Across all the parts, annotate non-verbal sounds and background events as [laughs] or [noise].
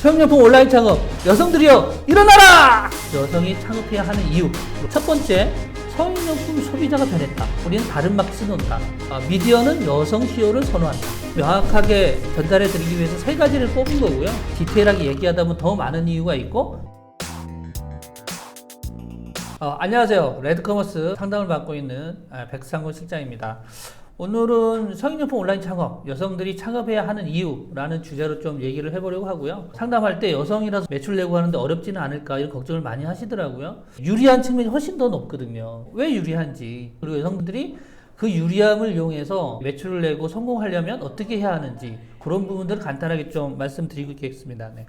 소형용품 온라인 창업 여성들이여 일어나라! 여성이 창업해야 하는 이유 첫 번째 성인용품 소비자가 변했다. 우리는 다른 마켓을 논다. 아, 미디어는 여성 CEO를 선호한다. 명확하게 전달해 드리기 위해서 세 가지를 뽑은 거고요. 디테일하게 얘기하다 보면 더 많은 이유가 있고 어, 안녕하세요. 레드커머스 상담을 받고 있는 아, 백상곤 실장입니다. 오늘은 성인용품 온라인 창업, 여성들이 창업해야 하는 이유라는 주제로 좀 얘기를 해보려고 하고요. 상담할 때 여성이라서 매출 내고 하는데 어렵지는 않을까 이런 걱정을 많이 하시더라고요. 유리한 측면이 훨씬 더 높거든요. 왜 유리한지, 그리고 여성들이 그 유리함을 이용해서 매출을 내고 성공하려면 어떻게 해야 하는지 그런 부분들을 간단하게 좀 말씀드리겠습니다. 네.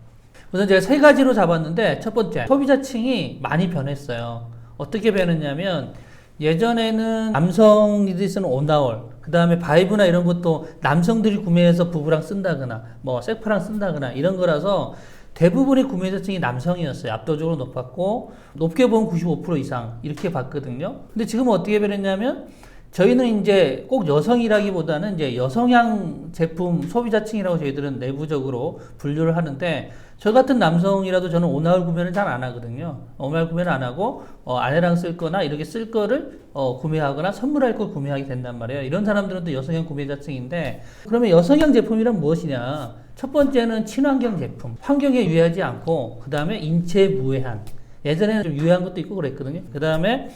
우선 제가 세 가지로 잡았는데 첫 번째 소비자층이 많이 변했어요. 어떻게 변했냐면 예전에는 남성들이 쓰는 온다월 그 다음에 바이브나 이런 것도 남성들이 구매해서 부부랑 쓴다거나 뭐 셀프랑 쓴다거나 이런 거라서 대부분의 구매자층이 남성이었어요. 압도적으로 높았고 높게 보면 95% 이상 이렇게 봤거든요. 근데 지금은 어떻게 변했냐면 저희는 이제 꼭 여성이라기보다는 이제 여성향 제품 소비자층이라고 저희들은 내부적으로 분류를 하는데 저 같은 남성이라도 저는 오나홀 구매를 잘 안 하거든요. 오나홀 구매를 안 하고 어, 아내랑 쓸 거나 이렇게 쓸 거를 어, 구매하거나 선물할 걸 구매하게 된단 말이에요. 이런 사람들은 또 여성향 구매자층인데 그러면 여성향 제품이란 무엇이냐? 첫 번째는 친환경 제품. 환경에 유해하지 않고 그 다음에 인체 무해한. 예전에는 좀 유해한 것도 있고 그랬거든요. 그 다음에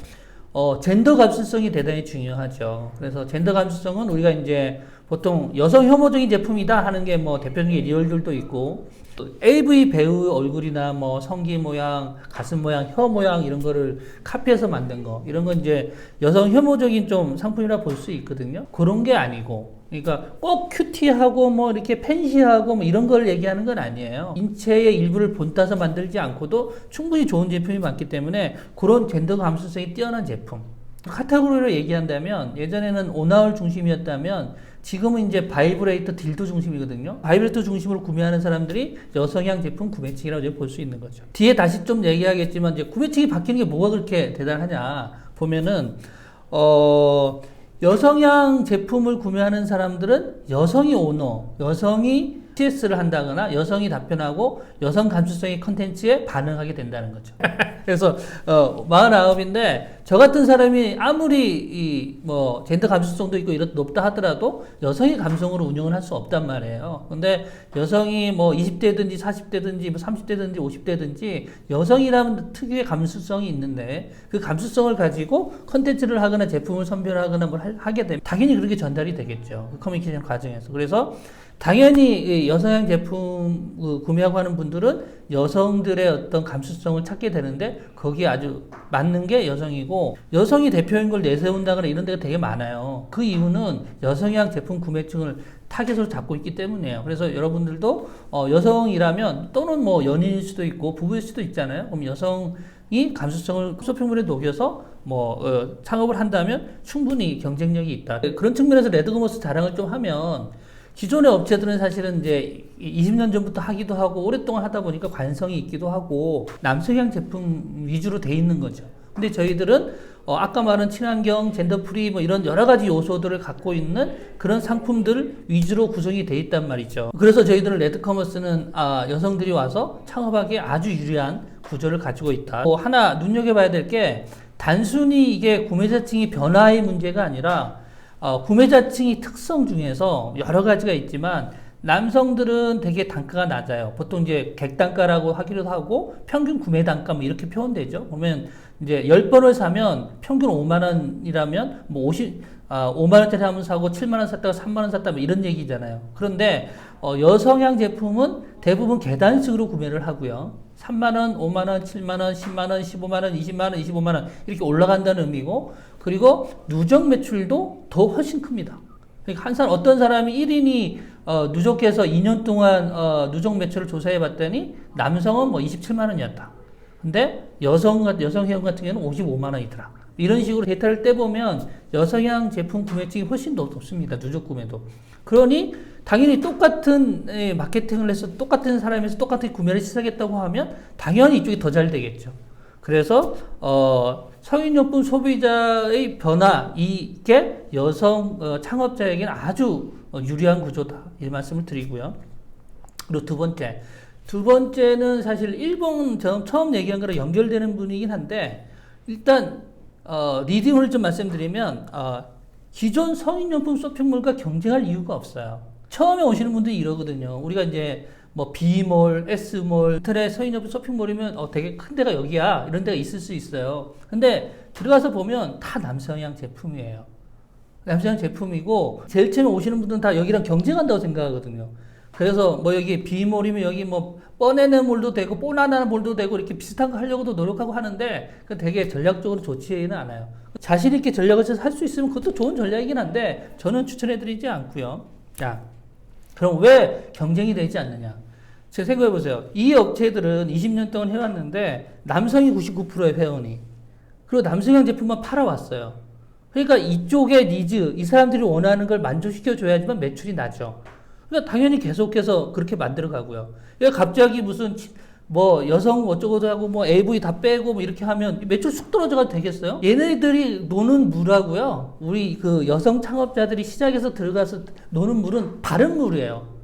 어, 젠더 감수성이 대단히 중요하죠. 그래서 젠더 감수성은 우리가 이제 보통 여성 혐오적인 제품이다 하는 게 뭐 대표적인 리얼들도 있고 또 AV 배우 얼굴이나 뭐 성기 모양, 가슴 모양, 혀 모양 이런 거를 카피해서 만든 거 이런 건 이제 여성 혐오적인 좀 상품이라 볼 수 있거든요. 그런 게 아니고 그러니까 꼭 큐티하고 뭐 이렇게 팬시하고 뭐 이런 걸 얘기하는 건 아니에요. 인체의 일부를 본따서 만들지 않고도 충분히 좋은 제품이 많기 때문에 그런 젠더 감수성이 뛰어난 제품. 카테고리로 얘기한다면 예전에는 오나홀 중심이었다면 지금은 이제 바이브레이터 딜도 중심이거든요. 바이브레이터 중심으로 구매하는 사람들이 여성향 제품 구매층이라고 볼 수 있는 거죠. 뒤에 다시 좀 얘기하겠지만 이제 구매층이 바뀌는 게 뭐가 그렇게 대단하냐 보면은 어 여성향 제품을 구매하는 사람들은 여성이 오너, 여성이 TS를 한다거나 여성이 답변하고 여성 감수성의 컨텐츠에 반응하게 된다는 거죠. [laughs] 그래서 어 49인데 저 같은 사람이 아무리 이뭐 젠더 감수성도 있고 이렇 높다 하더라도 여성의 감성으로 운영을 할 수 없단 말이에요. 근데 여성이 뭐 20대든지 40대든지 뭐 30대든지 50대든지 여성이라는 특유의 감수성이 있는데 그 감수성을 가지고 컨텐츠를 하거나 제품을 선별하거나 뭘 하게 되면 당연히 그렇게 전달이 되겠죠. 그 커뮤니케이션 과정에서. 그래서 당연히 여성향 제품 그 구매하고 하는 분들은 여성들의 어떤 감수성을 찾게 되는데 거기에 아주 맞는 게 여성이고 여성이 대표인 걸 내세운다거나 이런 데가 되게 많아요. 그 이유는 여성향 제품 구매층을 타겟으로 잡고 있기 때문이에요. 그래서 여러분들도 어 여성이라면 또는 뭐 연인일 수도 있고 부부일 수도 있잖아요. 그럼 여성 이 감수성을 쇼핑몰에 녹여서 뭐 어, 창업을 한다면 충분히 경쟁력이 있다. 그런 측면에서 레드그머스 자랑을 좀 하면 기존의 업체들은 사실은 이제 20년 전부터 하기도 하고 오랫동안 하다 보니까 관성이 있기도 하고 남성향 제품 위주로 돼 있는 거죠. 근데 저희들은 어 아까 말한 친환경, 젠더 프리 뭐 이런 여러 가지 요소들을 갖고 있는 그런 상품들 위주로 구성이 돼 있단 말이죠. 그래서 저희들은 레드커머스는 아 여성들이 와서 창업하기에 아주 유리한 구조를 가지고 있다. 뭐 하나 눈여겨봐야 될 게 단순히 이게 구매자층이 변화의 문제가 아니라 어, 구매자층이 특성 중에서 여러 가지가 있지만 남성들은 되게 단가가 낮아요. 보통 이제 객단가라고 하기도 하고 평균 구매 단가 뭐 이렇게 표현되죠. 보면 이제 10번을 사면 평균 5만 원이라면 뭐 50, 아, 5만 원짜리 한번 사고 7만 원 샀다가 3만 원 샀다 뭐 이런 얘기잖아요. 그런데 어, 여성향 제품은 대부분 계단식으로 구매를 하고요. 3만 원, 5만 원, 7만 원, 10만 원, 15만 원, 20만 원, 25만 원 이렇게 올라간다는 의미고 그리고 누적 매출도 더 훨씬 큽니다. 그러니까 한 사람 어떤 사람이 1인이 어, 누적해서 2년 동안 어, 누적 매출을 조사해 봤더니 남성은 뭐 27만 원이었다. 근데 여성 여성형 같은 경우는 55만 원이더라. 이런 식으로 데이터를 떼보면 여성향 제품 구매층이 훨씬 더 높습니다. 누적 구매도. 그러니 당연히 똑같은 예, 마케팅을 해서 똑같은 사람에서 똑같은 구매를 시작했다고 하면 당연히 이쪽이 더 잘 되겠죠. 그래서 어, 성인용품 소비자의 변화 이게 여성 어, 창업자에게는 아주 어, 유리한 구조다 이 말씀을 드리고요. 그리고 두 번째 두 번째는 사실 일본 저 처음 얘기한 거랑 연결되는 분이긴 한데 일단 어, 리딩을 좀 말씀드리면 어, 기존 성인용품 쇼핑몰과 경쟁할 이유가 없어요. 처음에 오시는 분들이 이러거든요. 우리가 이제 뭐 B몰, S몰, 인터넷 성인용품 쇼핑몰이면 어, 되게 큰 데가 여기야 이런 데가 있을 수 있어요. 근데 들어가서 보면 다 남성향 제품이에요. 남성 제품이고 제일 처음에 오시는 분들은 다 여기랑 경쟁한다고 생각하거든요. 그래서 뭐 여기 B몰이면 여기 뭐 뻔해는 몰도 되고 뽀나나 몰도 되고 이렇게 비슷한 거 하려고도 노력하고 하는데 그 되게 전략적으로 좋지는 않아요. 자신 있게 전략을 할수 있으면 그것도 좋은 전략이긴 한데 저는 추천해드리지 않고요. 자, 그럼 왜 경쟁이 되지 않느냐? 제가 생각해 보세요. 이 업체들은 20년 동안 해왔는데 남성이 99%의 회원이 그리고 남성형 제품만 팔아왔어요. 그러니까 이쪽의 니즈, 이 사람들이 원하는 걸 만족시켜 줘야지만 매출이 나죠. 그러니까 당연히 계속해서 그렇게 만들어 가고요. 왜 갑자기 무슨 치- 뭐 여성 어쩌고도 하고 뭐 AV 다 빼고 뭐 이렇게 하면 매출 쑥 떨어져가 되겠어요? 얘네들이 노는 물하고요. 우리 그 여성 창업자들이 시장에서 들어가서 노는 물은 다른 물이에요.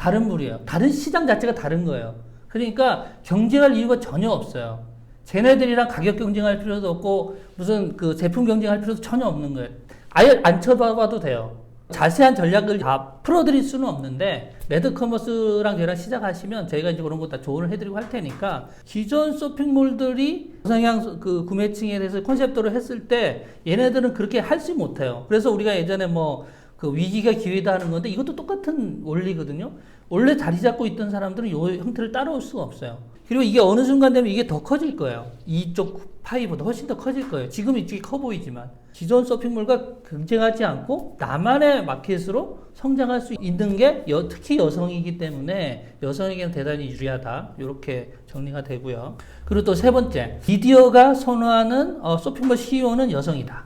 다른 물이에요. 다른 시장 자체가 다른 거예요. 그러니까 경쟁할 이유가 전혀 없어요. 쟤네들이랑 가격 경쟁할 필요도 없고 무슨 그 제품 경쟁할 필요도 전혀 없는 거예요. 아예 안 쳐봐도 돼요. 자세한 전략을 다 풀어드릴 수는 없는데 레드커머스랑 저랑 시작하시면 저희가 이제 그런 거 다 조언을 해드리고 할 테니까 기존 쇼핑몰들이 성향 그 구매층에 대해서 컨셉도를 했을 때 얘네들은 그렇게 하지 못해요. 그래서 우리가 예전에 뭐 그 위기가 기회다 하는 건데 이것도 똑같은 원리거든요. 원래 자리 잡고 있던 사람들은 이 형태를 따라올 수가 없어요. 그리고 이게 어느 순간 되면 이게 더 커질 거예요. 이쪽 파이보다 훨씬 더 커질 거예요. 지금 이쪽이 커 보이지만 기존 쇼핑몰과 경쟁하지 않고 나만의 마켓으로 성장할 수 있는 게 여- 특히 여성이기 때문에 여성에게는 대단히 유리하다. 이렇게 정리가 되고요. 그리고 또 세 번째, 미디어가 선호하는 어, 쇼핑몰 CEO는 여성이다.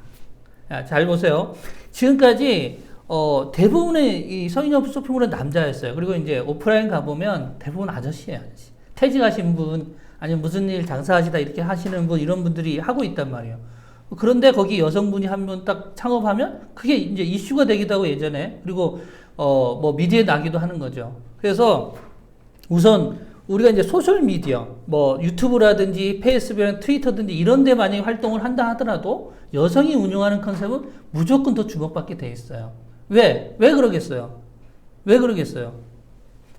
야, 잘 보세요. 지금까지 어, 대부분의 이 성인용 쇼핑몰은 남자였어요. 그리고 이제 오프라인 가보면 대부분 아저씨예요, 아저씨. 퇴직하신 분, 아니면 무슨 일 장사하시다 이렇게 하시는 분, 이런 분들이 하고 있단 말이에요. 그런데 거기 여성분이 한 분 딱 창업하면 그게 이제 이슈가 되기도 하고 예전에. 그리고 어, 뭐 미디어에 나기도 하는 거죠. 그래서 우선 우리가 이제 소셜 미디어, 뭐 유튜브라든지 페이스북이나 트위터든지 이런 데 많이 활동을 한다 하더라도 여성이 운영하는 컨셉은 무조건 더 주목받게 돼 있어요. 왜? 왜 그러겠어요? 왜 그러겠어요?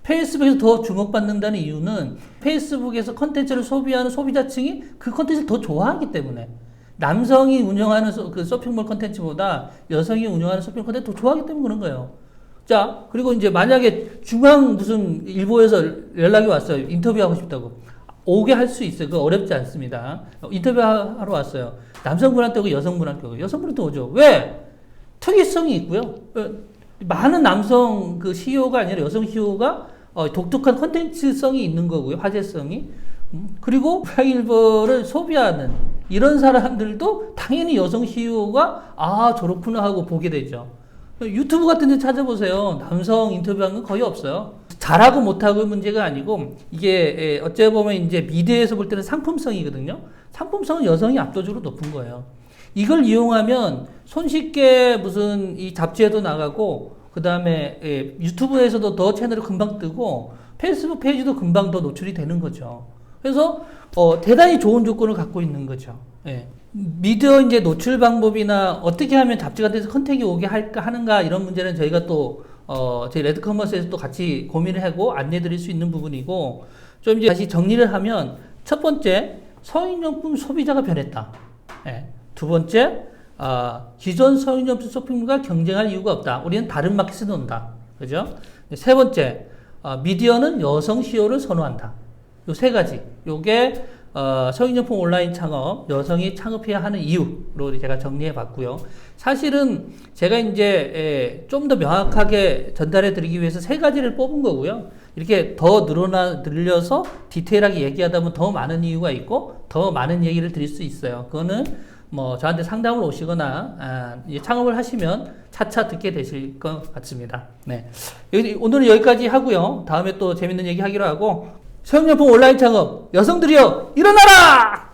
페이스북에서 더 주목받는다는 이유는 페이스북에서 컨텐츠를 소비하는 소비자층이 그 컨텐츠를 더 좋아하기 때문에 남성이 운영하는 소- 그 쇼핑몰 컨텐츠보다 여성이 운영하는 쇼핑몰 컨텐츠 더 좋아하기 때문에 그런 거예요. 자, 그리고 이제 만약에 중앙 무슨 일보에서 연락이 왔어요. 인터뷰하고 싶다고. 오게 할 수 있어요. 그거 어렵지 않습니다. 인터뷰하러 왔어요. 남성분한테 오고 여성분한테 오고. 여성분한테 오죠. 왜? 특이성이 있고요. 어, 많은 남성 그 CEO가 아니라 여성 CEO가 어, 독특한 컨텐츠성이 있는 거고요. 화제성이. 음, 그리고 일보를 소비하는 이런 사람들도 당연히 여성 CEO가 아, 저렇구나 하고 보게 되죠. 유튜브 같은 데 찾아보세요. 남성 인터뷰한 건 거의 없어요. 잘하고 못하고 문제가 아니고 이게 에, 어째 보면 이제 미디어에서 볼 때는 상품성이거든요. 상품성은 여성이 압도적으로 높은 거예요. 이걸 이용하면 손쉽게 무슨 이 잡지에도 나가고 그 다음에 유튜브에서도 더 채널이 금방 뜨고 페이스북 페이지도 금방 더 노출이 되는 거죠. 그래서 어, 대단히 좋은 조건을 갖고 있는 거죠. 예. 미디어 이제 노출 방법이나 어떻게 하면 잡지가 돼서 컨택이 오게 할까 하는가 이런 문제는 저희가 또 어, 저희 레드커머스에서 또 같이 고민을 하고 안내 드릴 수 있는 부분이고 좀 이제 다시 정리를 하면 첫 번째 성인용품 소비자가 변했다. 예. 두 번째 어, 기존 성인용품 쇼핑몰과 경쟁할 이유가 없다. 우리는 다른 마켓에 논다. 그죠? 세 번째 어, 미디어는 여성 CEO를 선호한다. 요 세 가지. 요게 어, 성인용품 온라인 창업, 여성이 창업해야 하는 이유로 제가 정리해 봤고요. 사실은 제가 이제 좀 더 명확하게 전달해 드리기 위해서 세 가지를 뽑은 거고요. 이렇게 더 늘어나, 늘려서 디테일하게 얘기하다 보면 더 많은 이유가 있고 더 많은 얘기를 드릴 수 있어요. 그거는 뭐 저한테 상담을 오시거나 아, 창업을 하시면 차차 듣게 되실 것 같습니다. 네. 여기, 오늘은 여기까지 하고요. 다음에 또 재밌는 얘기 하기로 하고 성인용품 온라인 창업 여성들이여 일어나라!